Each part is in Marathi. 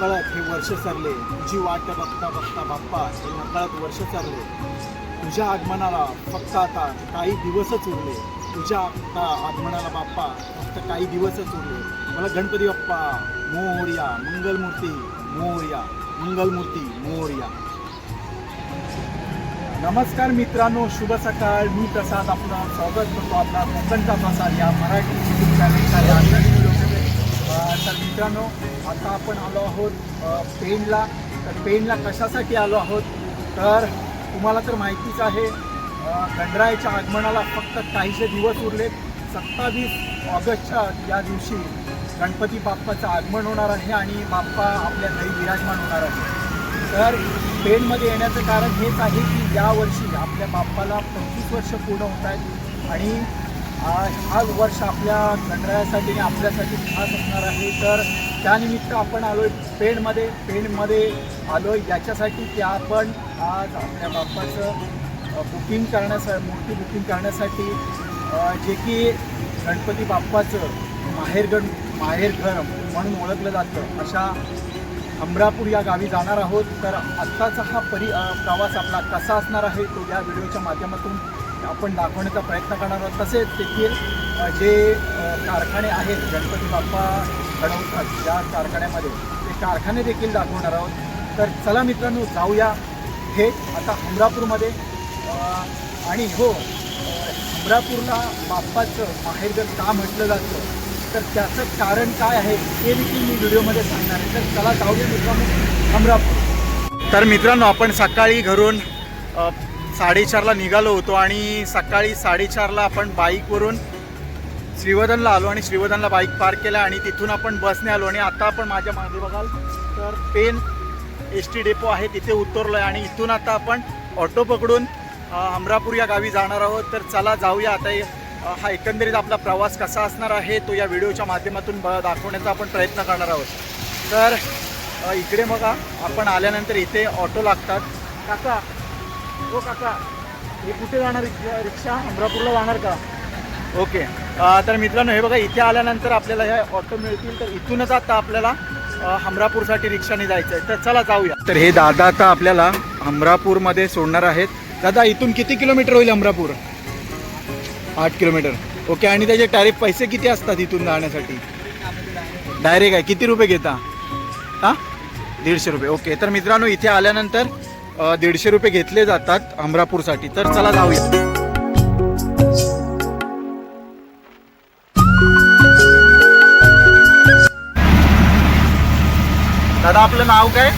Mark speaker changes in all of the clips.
Speaker 1: नकळत हे वर्ष सरले तुझी वाट बघता बघता बाप्पा हे नकळत वर्ष सरले तुझ्या आगमनाला फक्त आता काही दिवसच उरले. तुझ्या आता आगमनाला बाप्पा फक्त काही दिवसच उरले. मला गणपती बाप्पा मोर्या मंगलमूर्ती मोर्या मंगलमूर्ती मोर्या. नमस्कार मित्रांनो शुभ सकाळ. मी प्रसाद आपला स्वागत करतो आपला कोकणचा प्रसाद या मराठी चॅनलच्या या तर मित्रांनो आता आपण आलो आहोत पेनला पेणला. तर पेणला कशासाठी आलो आहोत? तर तुम्हाला तर माहितीच आहे गणरायाच्या आगमनाला फक्त काहीसे दिवस उरलेत. सत्तावीस ऑगस्टच्या या दिवशी गणपती बाप्पाचं आगमन होणार आहे आणि बाप्पा आपल्या घरी विराजमान होणार आहे तर पेणमध्ये येण्याचं कारण हेच आहे की यावर्षी आपल्या बाप्पाला पंचवीस वर्ष पूर्ण होत आहेत आणि हा वर्ष आपल्या गणरायासाठी आणि आपल्यासाठी खास असणार आहे. तर त्यानिमित्त आपण आलो आहे पेणमध्ये. पेणमध्ये आलो आहे याच्यासाठी की आपण आज आपल्या बाप्पाचं बुकिंग करण्यासाठी मूर्ती बुकिंग करण्यासाठी जे की गणपती बाप्पाचं माहेरगण माहेरघर म्हणून ओळखलं जातं. अशा अमरापूर या गावी जाणार आहोत. तर आत्ताचा हा परि प्रवास आपला कसा असणार आहे तो या व्हिडिओच्या माध्यमातून आपण दाखवण्याचा प्रयत्न करणार आहोत. तसेच तेथील जे कारखाने आहेत गणपती बाप्पा घडवतात या कारखान्यामध्ये ते कारखाने देखील दाखवणार आहोत. तर चला मित्रांनो जाऊया. हे आता अमरापूरमध्ये आणि हो अ, अमरापूरला बाप्पाचं माहेरघर का म्हटलं जातं तर त्याचं कारण काय आहे ते देखील मी व्हिडिओमध्ये सांगणार आहे. तर चला जाऊया मित्रांनो अमरापूर. तर मित्रांनो आपण सकाळी घरून साडेचारला निघालो होतो आणि सकाळी साडेचारला आपण बाईकवरून श्रीवर्धनला आलो आणि श्रीवर्धनला बाईक पार्क केला आणि तिथून आपण बसने आलो. आणि आता आपण माझ्या मागे बघाल तर पेन एस टी डेपो आहे तिथे उतरलो आहे आणि इथून आता आपण ऑटो पकडून अमरापूर या गावी जाणार आहोत. तर चला जाऊया. आता हा एकंदरीत आपला प्रवास कसा असणार आहे तो या व्हिडिओच्या माध्यमातून ब- दाखवण्याचा आपण प्रयत्न करणार आहोत. तर इकडे बघा आपण आल्यानंतर इथे ऑटो लागतात. काका हो काका. हे कुठे जाणार? रिक्षा? अमरापूरला जाणार का? ओके. तर मित्रांनो हे बघा इथे आल्यानंतर आपल्याला ह्या ऑटो मिळतील. तर इथूनच आता आपल्याला हमरापूरसाठी रिक्षाने जायचं आहे तर चला जाऊया. तर हे दादा आता आपल्याला हमरापूरमध्ये सोडणार आहेत. दादा इथून किती किलोमीटर होईल हमरापूर आठ किलोमीटर. ओके आणि त्याचे टॅरिफ पैसे किती असतात इथून जाण्यासाठी? डायरेक्ट आहे. किती रुपये घेता? हां? दीडशे रुपये. ओके तर मित्रांनो इथे आल्यानंतर दीडशे रुपये घेतले जातात अमरापूरसाठी. तर चला जाऊया. दादा आपलं नाव काय?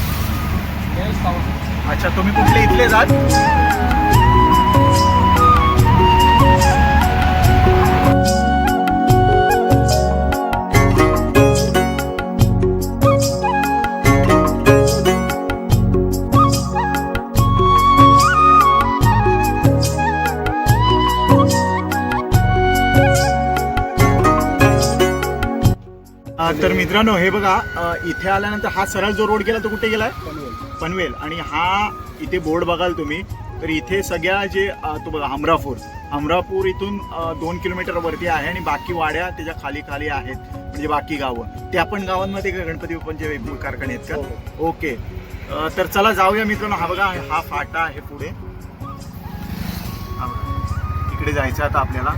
Speaker 1: अच्छा तुम्ही कुठले इथले जात? तर मित्रांनो हे बघा अ, इथे आल्यानंतर हा सरळ जो रोड गेला तो कुठे गेलाय? पनवेल. आणि हा इथे बोर्ड बघाल तुम्ही तर इथे सगळ्या जे अ, तो बघा हमरापूर. हमरापूर इथून अ, दोन किलोमीटर वरती आहे आणि बाकी वाड्या त्याच्याखाली खाली आहेत म्हणजे बाकी गावं. त्या पण गावांमध्ये का गणपती बाप्पांचे वेगवेगळे कारखाने आहेत का? ओके. अ, तर चला जाऊया मित्रांनो. हा बघा हा फाटा आहे पुढे. हा बघा. इकडे जायचं आता आपल्याला.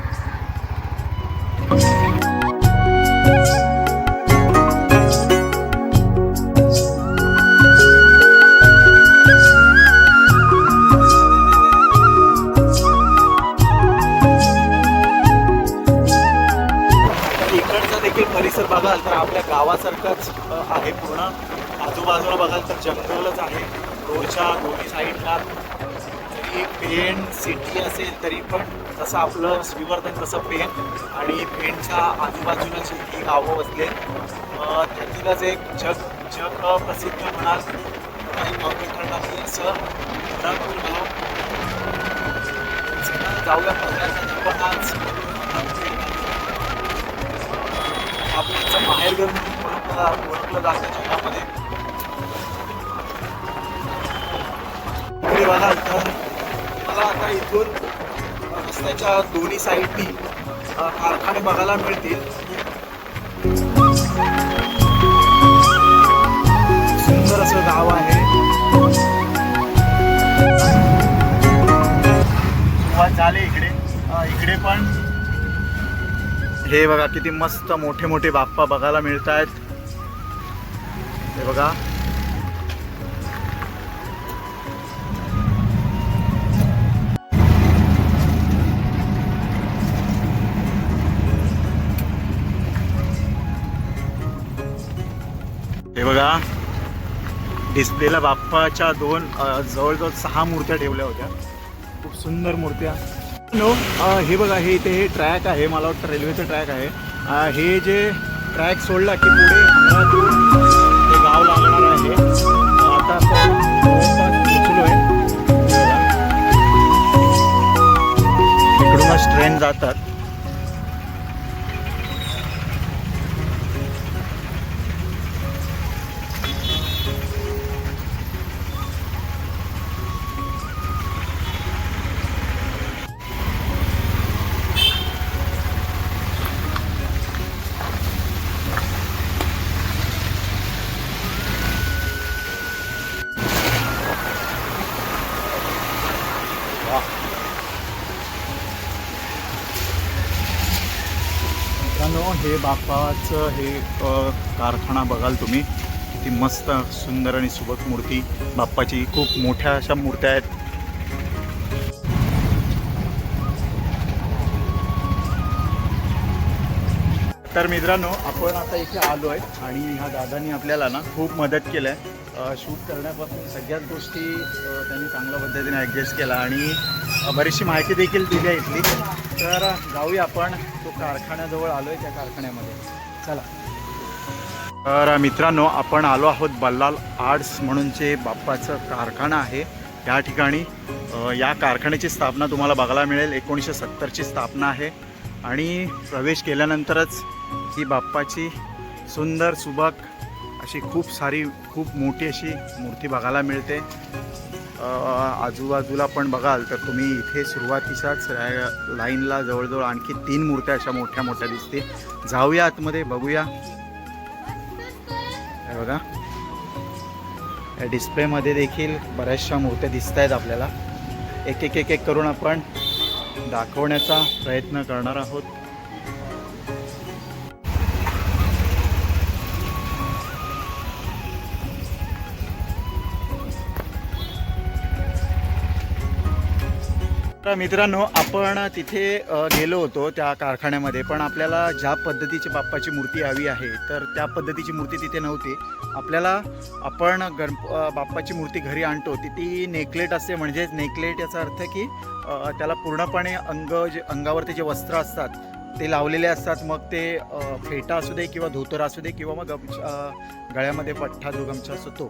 Speaker 1: परिसर बघाल तर आपल्या गावासारखाच आहे पूर्ण. आजूबाजूला बघाल तर जंगलच आहे. रोडच्या दोन्ही साईडला जरी पेन सिटी असेल तरी पण जसं आपलं श्रीवर्धन तसं पेन आणि पेनच्या आजूबाजूला जी ही गावं बसले त्यातीलच एक जग जग प्रसिद्ध म्हणाल काही नॉर्वेकरणातील असं भरपूर गाव जाऊया. बघण्यासाठी पण आज आपल्याचं माहेरघर म्हणून ओळखलं ओळखलं जातं जगामध्ये इकडे तर मला आता इथून रस्त्याच्या दोन्ही साईडनी कारखाने बघायला मिळतील. सुंदर असं गाव आहे. सुरुवात झाली इकडे. इकडे पण हे बघा किती मस्त मोठे मोठे बाप्पा बघायला मिळत आहेत हे बघा. हे बघा. डिस्प्लेला बाप्पाच्या दोन जवळजवळ सहा मूर्त्या ठेवल्या होत्या. खूप सुंदर मूर्त्या. नो हे बघा हे इथे हे ट्रॅक आहे मला वाटतं रेल्वेचं ट्रॅक आहे. हे जे ट्रॅक सोडला की पुढे ते हे गाव लागणार आहे. आता आपण इकडूनच ट्रेन जातात. हे बाप्पाचं हे कारखाना बघाल तुम्ही. किती मस्त सुंदर आणि सुबक मूर्ती बाप्पाची. खूप मोठ्या अशा मूर्त्या आहेत. तर मित्रांनो आपण आता इथे आलो आहे आणि ह्या दादांनी आपल्याला ना खूप मदत केलं आहे. शूट करण्यापासून सगळ्याच गोष्टी त्यांनी चांगल्या पद्धतीने ॲडजस्ट केला आणि बरीचशी माहिती देखील दिली आहे इथली. तर जाऊया आपण. तो कारखान्याजवळ आलो आहे त्या कारखान्यामध्ये. चला. तर मित्रांनो आपण आलो आहोत बल्लाल आर्ट्स म्हणून जे बाप्पाचं कारखाना आहे. या ठिकाणी या कारखान्याची स्थापना तुम्हाला बघायला मिळेल. एकोणीसशे सत्तरची स्थापना आहे. आणि प्रवेश केल्यानंतरच ही बाप्पाची सुंदर सुबक अशी खूप सारी खूप मोठी अशी मूर्ती बघायला मिळते. आजूबाजूला पण बघाल तर तुम्ही इथे सुरुवातीच्याच लाईनला जवळजवळ आणखी तीन मूर्त्या अशा मोठ्या मोठ्या दिसतील. जाऊया आतमध्ये बघूया. हे बघा. या डिस्प्लेमध्ये देखील बऱ्याचशा मूर्त्या दिसत आहेत आपल्याला. एक एक एक एक करून आपण दाखवण्याचा प्रयत्न करणार आहोत. तर मित्रांनो आपण तिथे गेलो होतो त्या कारखान्यामध्ये पण आपल्याला ज्या पद्धतीची बाप्पाची मूर्ती हवी आहे तर त्या पद्धतीची मूर्ती तिथे नव्हती. आपल्याला आपण गण बाप्पाची मूर्ती घरी आणतो ती ती नेकलेट असते म्हणजेच नेकलेट याचा अर्थ की त्याला पूर्णपणे अंग जे अंगावरती जे वस्त्र असतात ते लावलेले असतात मग ते फेटा असू दे किंवा धोतर असू दे किंवा मग गमछा गळ्यामध्ये पठ्ठा जो गमछा असतो तो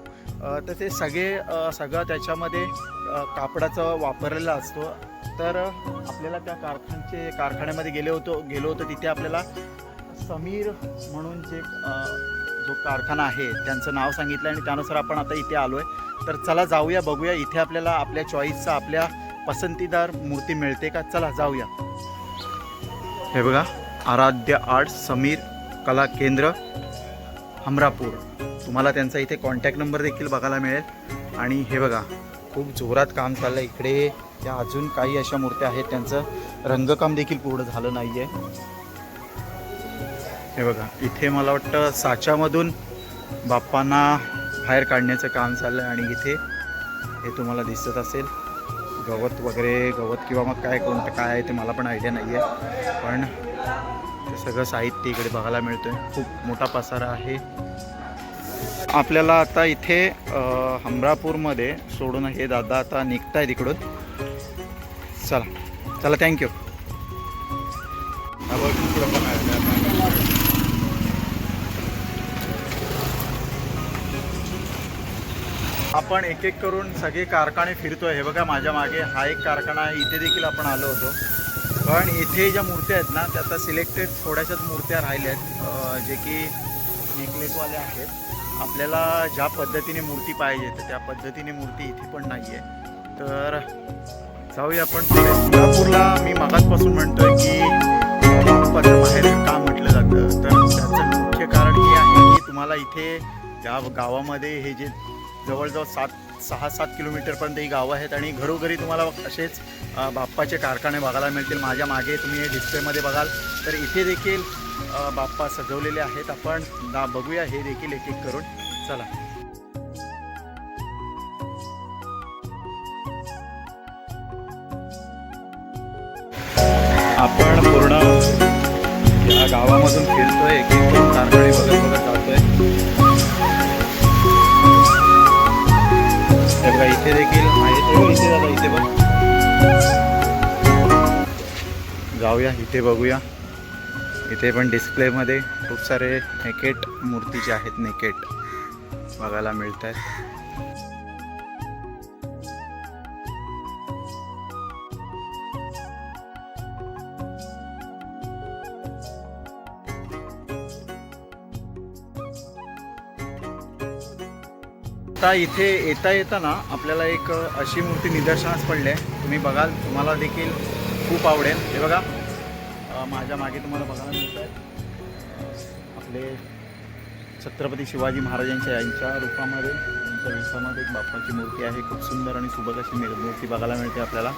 Speaker 1: तर ते सगळे सगळं त्याच्यामध्ये कापडाचं वापरलेला असतो. तर आपल्याला त्या कारखानचे कारखान्यामध्ये गेले होतो गेलो होतो तिथे आपल्याला समीर म्हणून जे जो कारखाना आहे त्यांचं नाव सांगितलं आणि त्यानुसार आपण आता इथे आलो आहे तर चला जाऊया बघूया इथे आपल्याला आपल्या चॉईसचा आपल्या पसंतीदार मूर्ती मिळते का? चला जाऊया. हे बघा आराध्य आर्ट समीर कला केंद्र हमरापूर. तुम्हाला त्यांचा इथे कॉन्टॅक्ट नंबर देखील बघायला मिळेल. आणि हे बघा खूप जोरात काम चाललं आहे इकडे त्या अजून काही अशा मूर्त्या आहेत त्यांचं रंगकाम देखील पूर्ण झालं नाही आहे हे बघा इथे मला वाटतं साच्यामधून बाप्पांना बाहेर काढण्याचं काम चाललं आहे आणि इथे हे तुम्हाला दिसत असेल. गवत वगैरे गवत किंवा मग काय कोणतं काय आहे ते मला पण आयडिया नाही आहे पण ते सगळं साहित्य इकडे बघायला मिळतं आहे खूप मोठा पसारा आहे. आपल्याला आता इथे हमरापूरमध्ये सोडून हे दादा आता निघत आहे तिकडून चला चला थँक्यू आपण एक एक करून सगळे कारखाने फिरतोय. हे बघा माझ्या मागे हा एक कारखाना आहे. इथे देखील आपण आलो होतो. पण इथे ज्या मूर्त्या आहेत ना त्या आता सिलेक्टेड थोड्याशाच मूर्त्या राहिल्या आहेत. जे की नेकलेसवाल्या आहेत. आपल्याला ज्या पद्धतीने मूर्ती पाहिजे तर त्या पद्धतीने मूर्ती इथे पण नाही आहे तर जाऊया आपण सोलापूरला मी मागासपासून म्हणतोय की बाप्पाचं का म्हटलं जातं? तर त्याचं मुख्य कारण हे आहे की तुम्हाला इथे ज्या गावामध्ये हे जे जवळजवळ सात सहा सात किलोमीटरपर्यंत ही गावं आहेत आणि घरोघरी तुम्हाला असेच बाप्पाचे कारखाने बघायला मिळतील. माझ्या मागे तुम्ही हे डिस्प्लेमध्ये बघाल. तर इथे देखील बाप्पा सजवलेले आहेत. आपण दा बघूया. हे देखील एक एक करून. चला. आपण पूर्ण या गावामधून फिरतोय. एक एक कारखाने बघत बघत जातोय. हे इथे देखील आहेत इथे इथे बघ. जाऊया इथे बघूया. इथे पण डिस्प्लेमध्ये खूप सारे नेकेट मूर्ती जे आहेत नेकेट बघायला मिळत आहेत आता इथे येता येताना आपल्याला एक अशी मूर्ती निदर्शनास पडली आहे. तुम्ही बघाल तुम्हाला देखील खूप आवडेल. हे बघा. माझ्या मागे तुम्हाला बघायला मिळत आपले छत्रपती शिवाजी महाराजांच्या यांच्या रूपामध्ये त्यांच्या रूपामध्ये एक बाप्पाची मूर्ती आहे. खूप सुंदर आणि सुबक अशी मूर्ती बघायला मिळते आपल्याला.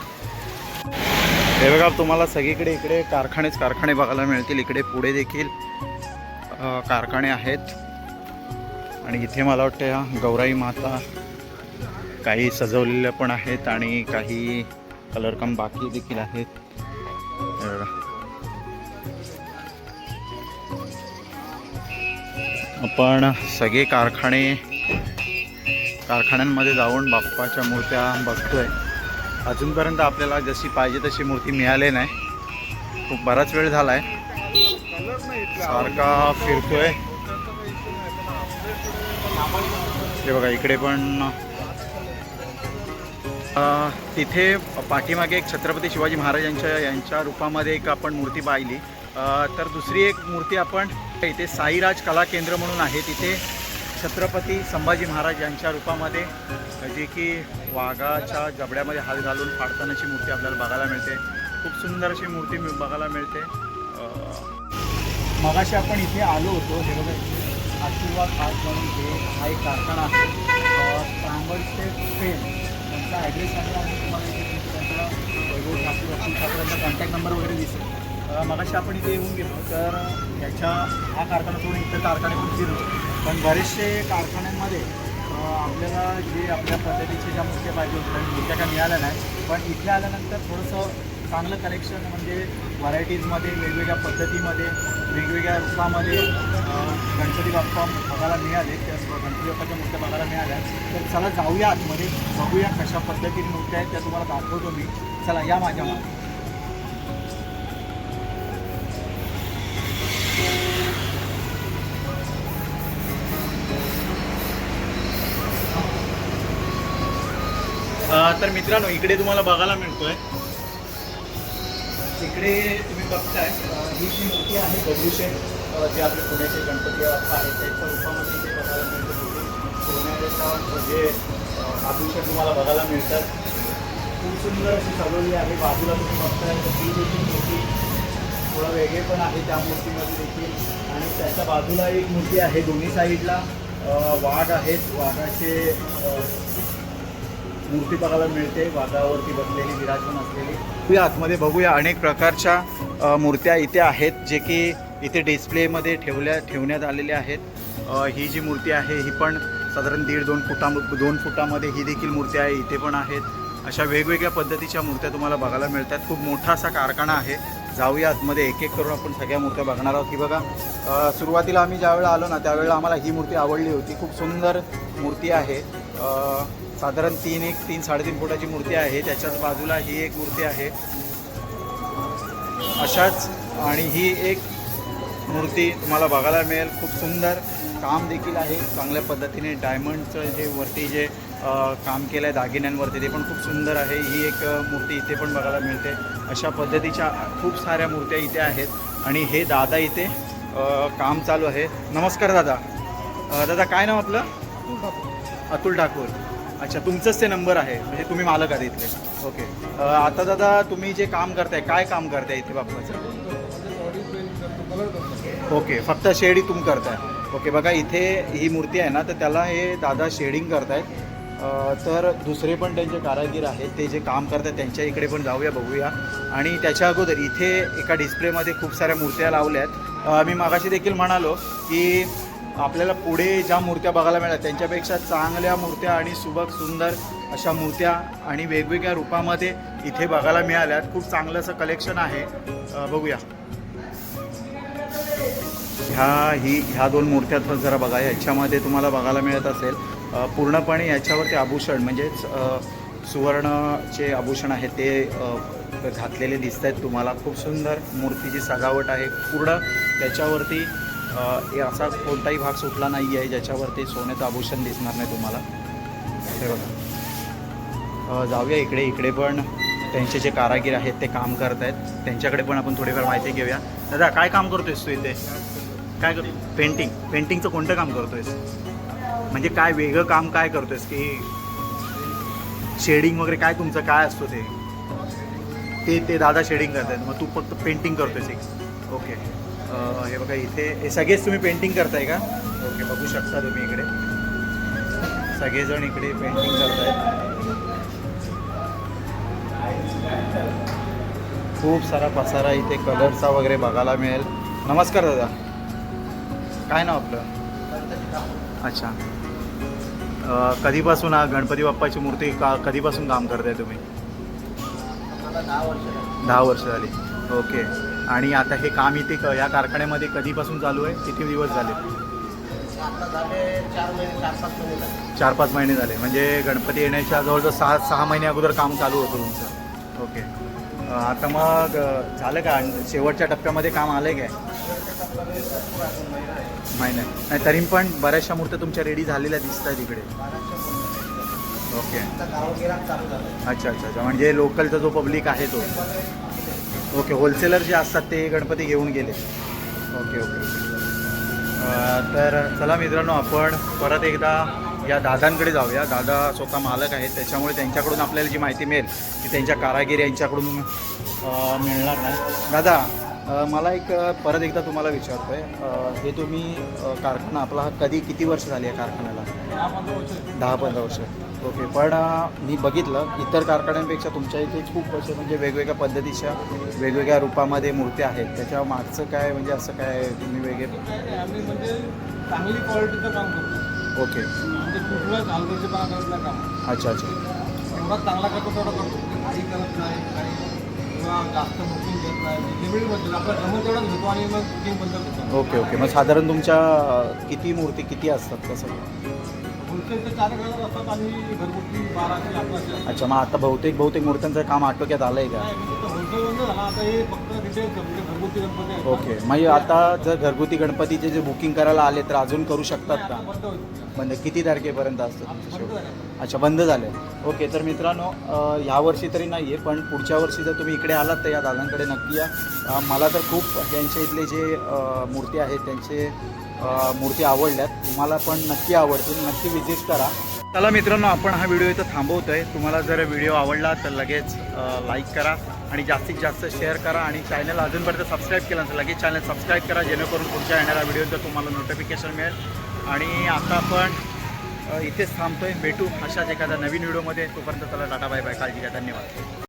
Speaker 1: हे बघा तुम्हाला सगळीकडे इकडे कारखानेच कारखाने बघायला मिळतील. इकडे पुढे देखील कारखाने आहेत. आणि इथे मला वाटतं ह्या गौराई माता काही सजवलेल्या पण आहेत आणि काही कलरकाम बाकी देखील आहेत. आपण सगळे कारखाने कारखान्यांमध्ये जाऊन बाप्पाच्या मूर्त्या बघतोय. अजूनपर्यंत आपल्याला जशी पाहिजे तशी मूर्ती मिळाली नाही. खूप बराच वेळ झाला आहे सारखा फिरतोय. हे बघा इकडे पण तिथे पाठीमागे एक छत्रपती शिवाजी महाराजांच्या यांच्या रूपामध्ये एक आपण मूर्ती पाहिली. तर दुसरी एक मूर्ती आपण इथे साईराज कला केंद्र म्हणून आहे. तिथे छत्रपती संभाजी महाराज यांच्या रूपामध्ये जे की वाघाच्या जबड्यामध्ये हात घालून फाडतानाची मूर्ती आपल्याला बघायला मिळते. खूप सुंदर अशी मूर्ती बघायला मिळते.
Speaker 2: मगाशी आपण इथे आलो होतो हे बघा आशीर्वाद आज म्हणून हे हा एक कारखाना आहे. तांबड ते पेन त्यांचा ॲड्रेस आहे आणि तुम्हाला इथे त्यांचा वैभव ठाकूर असेल त्यांचा कॉन्टॅक्ट नंबर वगैरे दिसेल. मगाशी आपण इथे येऊन गेलो तर याच्या हा कारखाना सोडून इतर कारखाने पण फिरलो. पण बरेचसे कारखान्यांमध्ये आपल्याला जे आपल्या पद्धतीचे ज्या मुख्य पाहिजे होत्या त्या काय मिळाल्या नाही पण इथे आल्यानंतर थोडंसं चांगलं कलेक्शन म्हणजे व्हरायटीजमध्ये वेगवेगळ्या पद्धतीमध्ये वेगवेगळ्या रूपामध्ये गणपती बाप्पा बघायला मिळाले. त्या गणपती बाप्पाच्या मूर्त्या बघायला मिळाल्या. तर चला जाऊया आतमध्ये. बघूया कशा पद्धतीने मूर्त्या आहेत त्या तुम्हाला दाखवतो मी. चला या माझ्या मागे.
Speaker 1: तर मित्रांनो इकडे तुम्हाला बघायला मिळतोय. इकडे तुम्ही बघताय ही जी मूर्ती आहे दगडूशेठ जे आपले पुण्याचे गणपती बाप्पा आहेत त्याच्या रूपामध्ये इथे बघायला मिळते. मूर्ती सोन्याच्या जे म्हणजे, आभूषण तुम्हाला बघायला मिळतात. खूप सुंदर अशी सजवली आहे. बाजूला तुम्ही बघताय तर ती देखील मूर्ती थोडं वेगळे पण आहे त्या मूर्तीमध्ये देखील. आणि त्याच्या बाजूला एक मूर्ती आहे दोन्ही साईडला वाघ आहेत. वाघाचे मूर्ती बघायला मिळते वादावरती बसलेली विराजमान असलेली. तुम्ही आतमध्ये बघूया अनेक प्रकारच्या मूर्त्या इथे आहेत जे की इथे डिस्प्लेमध्ये ठेवल्या ठेवण्यात आलेल्या आहेत. ही जी मूर्ती आहे ही पण साधारण दीड दोन फुटा दोन फुटामध्ये ही देखील मूर्ती आहे इथे पण आहेत. अशा वेगवेगळ्या पद्धतीच्या मूर्त्या तुम्हाला बघायला मिळतात. खूप मोठा असा कारखाना आहे. जाऊया आतमध्ये एक एक करून आपण सगळ्या मूर्त्या बघणार आहोत. की बघा सुरुवातीला आम्ही ज्यावेळेला आलो ना त्यावेळेला आम्हाला ही मूर्ती आवडली होती. खूप सुंदर मूर्ती आहे. साधारण तीन एक तीन साडेतीन फुटाची मूर्ती आहे. त्याच्याच बाजूला ही एक मूर्ती आहे. अशाच आणि ही एक मूर्ती तुम्हाला बघायला मिळेल. खूप सुंदर काम देखील आहे. चांगल्या पद्धतीने डायमंडचं जे वरती जे काम केलं आहे दागिन्यांवरती ते पण खूप सुंदर आहे. ही एक मूर्ती इथे पण बघायला मिळते. अशा पद्धतीच्या खूप साऱ्या मूर्त्या इथे आहेत. आणि हे दादा इथे काम चालू आहे. नमस्कार दादा. दादा काय नाव आपलं? अतुल ठाकूर. अच्छा तुमचंच ते नंबर आहे. म्हणजे तुम्ही मालक आहात इथले. ओके अ, आता दादा तुम्ही जे काम करताय काय काम करताय इथे बाप्पाचं ओके फक्त शेडी तुम करताय. ओके बघा इथे ही मूर्ती आहे ना तर त्याला हे दादा शेडिंग करतायत. अ, तर दुसरे पण त्यांचे कारागीर आहेत ते जे काम करतात त्यांच्या इकडे पण जाऊया बघूया. आणि त्याच्या अगोदर इथे एका डिस्प्लेमध्ये खूप साऱ्या मूर्त्या लावल्या आहेत मी मागाशी देखील म्हणालो की आपल्याला पुढे ज्या मूर्त्या बघायला मिळतात त्यांच्यापेक्षा चांगल्या मूर्त्या आणि सुबक सुंदर अशा मूर्त्या आणि वेगवेगळ्या रूपामध्ये इथे बघायला मिळाल्यात. खूप चांगलं असं कलेक्शन आहे. बघूया. ह्या ही ह्या दोन मूर्त्या पण जरा बघा. ह्याच्यामध्ये तुम्हाला बघायला मिळत असेल पूर्णपणे याच्यावरती आभूषण म्हणजेच सुवर्णचे आभूषण आहे ते घातलेले दिसत आहेत तुम्हाला. खूप सुंदर मूर्तीची सजावट आहे पूर्ण. त्याच्यावरती हे असा कोणताही भाग सुटला नाही आहे ज्याच्यावरती सोन्याचं आभूषण दिसणार नाही तुम्हाला. हे बघा. जाऊया इकडे. इकडे पण त्यांचे जे कारागीर आहेत ते काम करत आहेत. त्यांच्याकडे पण आपण थोडीफार माहिती घेऊया. दादा काय काम करतोयस तू इथे? काय कर पेंटिंग पेंटिंगचं कोणतं काम करतोयस? म्हणजे काय वेगळं काम काय करतोयस की शेडिंग वगैरे काय तुमचं? काय असतो ते? ते ते दादा शेडिंग करत आहेत मग तू फक्त पेंटिंग करतोयस एक. ओके हे बघा इथे हे सगळेच तुम्ही पेंटिंग करताय का? ओके बघू शकता तुम्ही इकडे. सगळेजण इकडे पेंटिंग करतायत. खूप सारा पसारा इथे कलरचा वगैरे बघायला मिळेल. नमस्कार दादा. काय नाव आपलं? अच्छा. कधीपासून हा गणपती बाप्पाची मूर्ती का कधीपासून काम करताय तुम्ही? दहा वर्ष झाली. ओके. आणि आता हे काम इथे क या कारखान्यामध्ये कधीपासून चालू आहे? किती दिवस झाले? चार पाच महिने झाले. म्हणजे गणपती येण्याच्या जवळजवळ सहा सहा महिने अगोदर काम चालू होतं तुमचं. ओके. आता मग झालं का? शेवटच्या टप्प्यामध्ये काम आलं आहे काय? नाही नाही. नाही तरी पण बऱ्याचशा मूर्त्या तुमच्या रेडी झालेल्या दिसत आहेत इकडे. ओके. अच्छा अच्छा अच्छा. म्हणजे लोकलचा जो पब्लिक आहे तो. ओके होलसेलर जे असतात ते गणपती घेऊन गेले. ओके ओके तर चला मित्रांनो आपण परत एकदा या दादांकडे जाऊया. दादा स्वतः मालक आहेत त्याच्यामुळे त्यांच्याकडून आपल्याला जी माहिती मिळेल ती त्यांच्या कारागिरी यांच्याकडून मिळणार नाही. दादा मला एक परत एकदा तुम्हाला विचारतो आहे हे तुम्ही कारखाना आपला हा कधी किती वर्ष झाली आहे कारखान्याला? दहा पंधरा वर्ष. ओके पण मी बघितलं इतर कारखान्यांपेक्षा तुमच्या इथे खूप असे म्हणजे वेगवेगळ्या पद्धतीच्या वेगवेगळ्या रूपामध्ये मूर्त्या आहेत. त्याच्या मागचं काय म्हणजे असं काय तुम्ही वेगळे
Speaker 3: आम्ही म्हणजे चांगली क्वालिटीचं काम करतो.
Speaker 1: ओके.
Speaker 3: म्हणजे कुठलंच हलगर्जीपणा काम.
Speaker 1: अच्छा अच्छा.
Speaker 3: एवढा चांगला करतो तेवढा करतो. म्हणजे काही करत नाही काही किंवा जास्त बुकिंग घेत नाही लिमिटमध्ये आपला जमून तेवढाच घेतो आणि मग बुकिंग बंद करतो.
Speaker 1: Okay okay. मग साधारण तुमच्या किती मूर्ती किती असतात कसं अच्छा मग आता बहुतेक बहुतेक मूर्त्यांचं काम आटोक्यात आलं आहे का. ओके म्हणजे आता जर घरगुती गणपतीचे जे बुकिंग करायला आले तर अजून करू शकतात का?
Speaker 3: बंद
Speaker 1: किती तारखेपर्यंत असतं अच्छा बंद झाले ओके तर मित्रांनो ह्या वर्षी तरी नाही आहे पण पुढच्या वर्षी जर तुम्ही इकडे आलात तर या दादांकडे नक्की या. मला तर खूप यांच्या इथले जे मूर्ती आहेत त्यांचे मूर्ती आवडल्यात. तुम्हाला पण नक्की आवडतील. नक्की विजिट करा. चला मित्रांनो आपण हा व्हिडिओ इथं थांबवतो आहे तुम्हाला जर व्हिडिओ आवडला तर लगेच लाईक करा आणि जास्तीत जास्त शेअर करा आणि चॅनल अजूनपर्यंत सबस्क्राईब केलं तर लगेच चॅनल सबस्क्राईब करा. जेणेकरून पुढच्या येणाऱ्या व्हिडिओचं तुम्हाला नोटिफिकेशन मिळेल. आणि आता आपण अ, इथेच थांबतोय. भेटू अशाच एखाद्या नवीन व्हिडिओमध्ये तोपर्यंत चला टाटा बाय बाय काळजी घ्या. धन्यवाद.